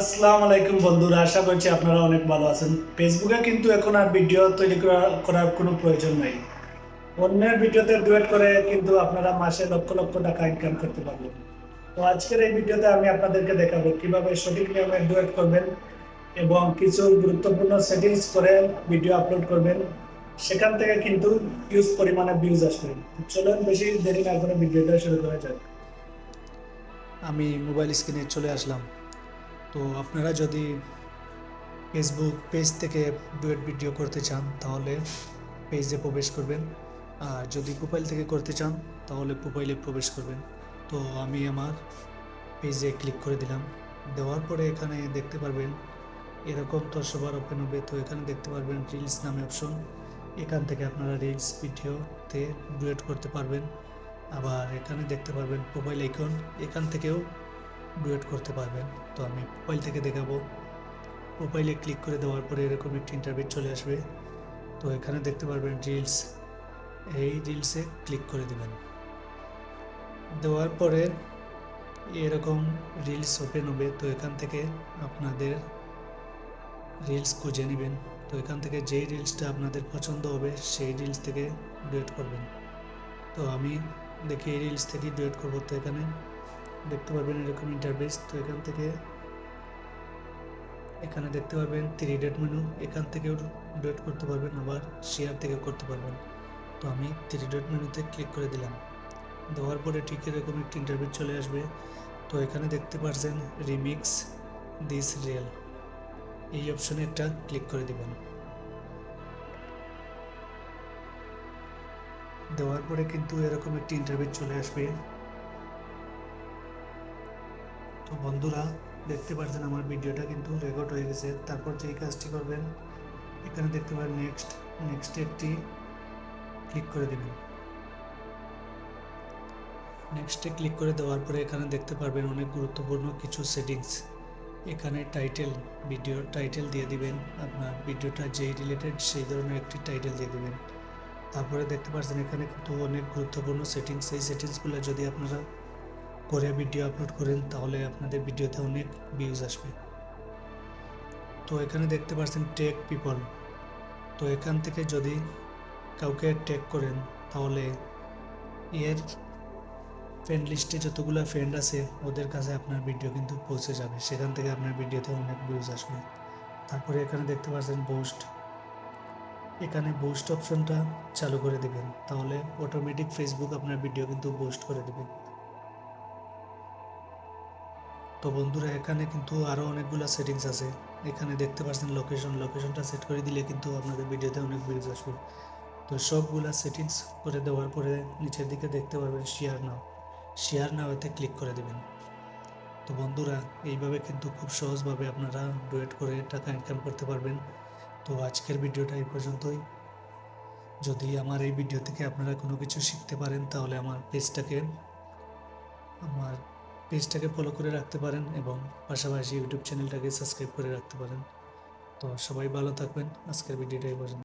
আসসালামু আলাইকুম বন্ধুরা, আশা করছি আপনারা অনেক ভালো আছেন। ফেসবুকে কিন্তু এখন আর ভিডিও তৈরি করার কোনো প্রয়োজন নেই। অন্যের ভিডিওতে ডুয়েট করে কিন্তু আপনারা মাসে লক্ষ লক্ষ টাকা ইনকাম করতে পারবেন। তো আজকের এই ভিডিওতে আমি আপনাদেরকে দেখাবো কীভাবে সঠিক নিয়মে ডুয়েট করবেন এবং কিছু গুরুত্বপূর্ণ সেটিংস করে ভিডিও আপলোড করবেন। সেখান থেকে কিন্তু ইউজ পরিমাণে ভিউজ আসবে। চলুন বেশি দেরি না করে ভিডিওটা শুরু করা যাক। আমি মোবাইল স্ক্রিনে চলে আসলাম। তো আপনারা যদি ফেসবুক পেজ থেকে ডুয়েট ভিডিও করতে চান, তাহলে পেজে প্রবেশ করবেন। আর যদি প্রোফাইল থেকে করতে চান, তাহলে প্রোফাইলে প্রবেশ করবেন। তো আমি আমার পেজে ক্লিক করে দিলাম। দেওয়ার পরে এখানে দেখতে পারবেন, এরকম তো সবার ওপেন হবে। তো এখানে দেখতে পারবেন রিলস নামে অপশন এখান থেকে আপনারা রিলস ভিডিওতে ডুয়েট করতে পারবেন। আবার এখানে দেখতে পারবেন প্রোফাইল আইকন এখান থেকেও ডুয়েট করতে পারবেন। তো আমি প্রোফাইল থেকে দেখাবো। প্রোফাইলে ক্লিক করে দেওয়ার পরে এরকম একটি ইন্টারভিউ চলে আসবে। তো এখানে দেখতে পারবেন রিলস এই রিলসে ক্লিক করে দেবেন। দেওয়ার পরে এরকম রিলস ওপেন হবে। তো এখান থেকে আপনাদের রিলস খুঁজে নেবেন। তো এখান থেকে যেই রিলসটা আপনাদের পছন্দ হবে, সেই রিলস থেকে ডুয়েট করবেন। তো আমি দেখি এই রিলস থেকেই ডুয়েট করব তো এখানে। দেখতে পারবেন এরকম ইন্টারভেস তো এখান থেকে এখানে দেখতে পারবেন থ্রি ডেট মেনু এখান থেকেও ডুয়েট করতে পারবেন, আবার শেয়ার থেকে করতে পারবেন। তো আমি থ্রি ডট মেনুতে ক্লিক করে দিলাম। দেওয়ার পরে ঠিক এরকম একটি ইন্টারভিউ চলে আসবে। তো এখানে দেখতে পাচ্ছেন রিমিক্স দিস রিয়েল এই অপশনে একটা ক্লিক করে দিবেন। দেওয়ার পরে কিন্তু এরকম একটি ইন্টারভিউ চলে আসবে। তো বন্ধুরা, দেখতে পাচ্ছেন আমার ভিডিওটা কিন্তু রেকর্ড হয়ে গেছে। তারপর যেই কাজটি করবেন, এখানে দেখতে পারেন নেক্সট নেক্সট একটি ক্লিক করে দেবেন। নেক্সটে ক্লিক করে দেওয়ার পরে এখানে দেখতে পারবেন অনেক গুরুত্বপূর্ণ কিছু সেটিংস এখানে টাইটেল ভিডিও টাইটেল দিয়ে দিবেন, আপনার ভিডিওটা যেই রিলেটেড সেই ধরনের একটি টাইটেল দিয়ে দিবেন। তারপরে দেখতে পাচ্ছেন এখানে কিন্তু অনেক গুরুত্বপূর্ণ সেটিংস এই সেটিংসগুলো যদি আপনারা করে ভিডিও আপলোড করেন, তাহলে আপনাদের ভিডিওতে অনেক ভিউজ আসবে। তো এখানে দেখতে পাচ্ছেন টেক পিপল তো এখান থেকে যদি কাউকে ট্যাগ করেন, তাহলে এর ফ্রেন্ড লিস্টে যতগুলো ফ্রেন্ড আছে, ওদের কাছে আপনার ভিডিও কিন্তু পৌঁছে যাবে। সেখান থেকে আপনার ভিডিওতে অনেক ভিউজ আসবে। তারপরে এখানে দেখতে পাচ্ছেন বুস্ট এখানে বুস্ট অপশনটা চালু করে দেবেন। তাহলে অটোমেটিক ফেসবুক আপনার ভিডিও কিন্তু বুস্ট করে দেবে। তো বন্ধুরা, এখানে কিন্তু আরও অনেকগুলো সেটিংস আছে। এখানে দেখতে পাচ্ছেন লোকেশন লোকেশনটা সেট করে দিলে কিন্তু আপনাদের ভিডিওতে অনেক ভিউজ আসবে। তো সবগুলা সেটিংস করে দেওয়ার পরে নিচের দিকে দেখতে পারবেন শেয়ার নাও শেয়ার নাও এতে ক্লিক করে দেবেন। তো বন্ধুরা, এইভাবে কিন্তু খুব সহজভাবে আপনারা ডুয়েট করে টাকা ইনকাম করতে পারবেন। তো আজকের ভিডিওটা এই পর্যন্তই। যদি আমার এই ভিডিও থেকে আপনারা কোনো কিছু শিখতে পারেন, তাহলে আমার পেজটাকে আমার পেজটাকে ফলো করে রাখতে পারেন এবং পাশাপাশি ইউটিউব চ্যানেলটাকে সাবস্ক্রাইব করে রাখতে পারেন। তো সবাই ভালো থাকবেন। আজকের ভিডিওটাই পর্যন্ত।